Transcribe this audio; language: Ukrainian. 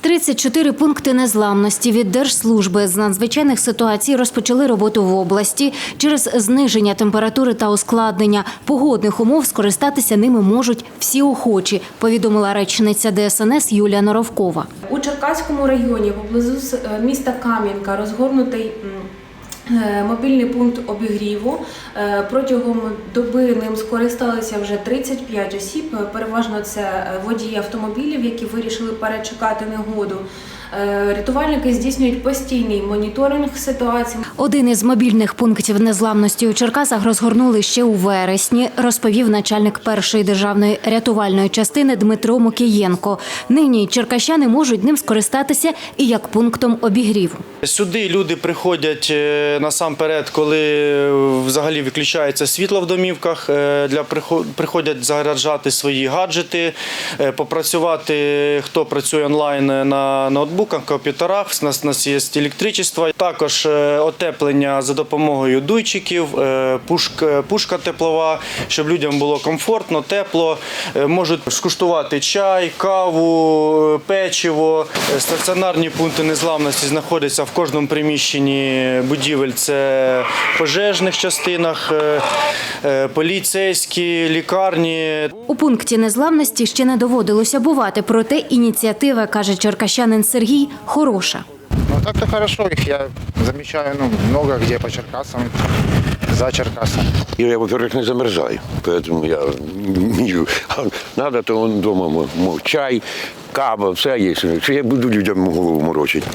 34 пункти незламності від Держслужби з надзвичайних ситуацій розпочали роботу в області. Через зниження температури та ускладнення погодних умов скористатися ними можуть всі охочі, повідомила речниця ДСНС Юлія Норовкова. У Черкаському районі поблизу е, міста Кам'янка розгорнутий мобільний пункт обігріву. Е, Протягом доби ним скористалися вже 35 осіб. Е, Переважно це е, водії автомобілів, які вирішили перечекати негоду. Е, Рятувальники здійснюють постійний моніторинг ситуації. Один із мобільних пунктів незламності у Черкасах розгорнули ще у вересні, розповів начальник першої державної рятувальної частини Дмитро Мокієнко. Нині черкащани можуть ним скористатися і як пунктом обігріву. Сюди люди приходять е, насамперед, коли е, взагалі виключається світло в домівках. Для прихо- приходять заряджати свої гаджети, попрацювати, хто працює онлайн на ноутбуках, комп'ютерах. У нас, у нас є електричество. Також е, отеплення за допомогою дуйчиків, е, пушка, пушка теплова, щоб людям було комфортно, тепло. Е, Можуть скуштувати чай, каву, е, печиво. Е, Стаціонарні пункти незламності знаходяться в кожному приміщенні будівель. Це пожежних частинах, е, е, поліцейські, лікарні. У пункті незламності ще не доводилося бувати, проте ініціатива, каже черкащанин Сергій, хороша. Ну так-то хорошо, их я замечаю, ну, много где по Черкасам, за Черкасом. И я, во-первых, не замерзаю, поэтому я не А Надо, то он дома мо- мо- чай, кава, все є. Що я буду людям голову морочити?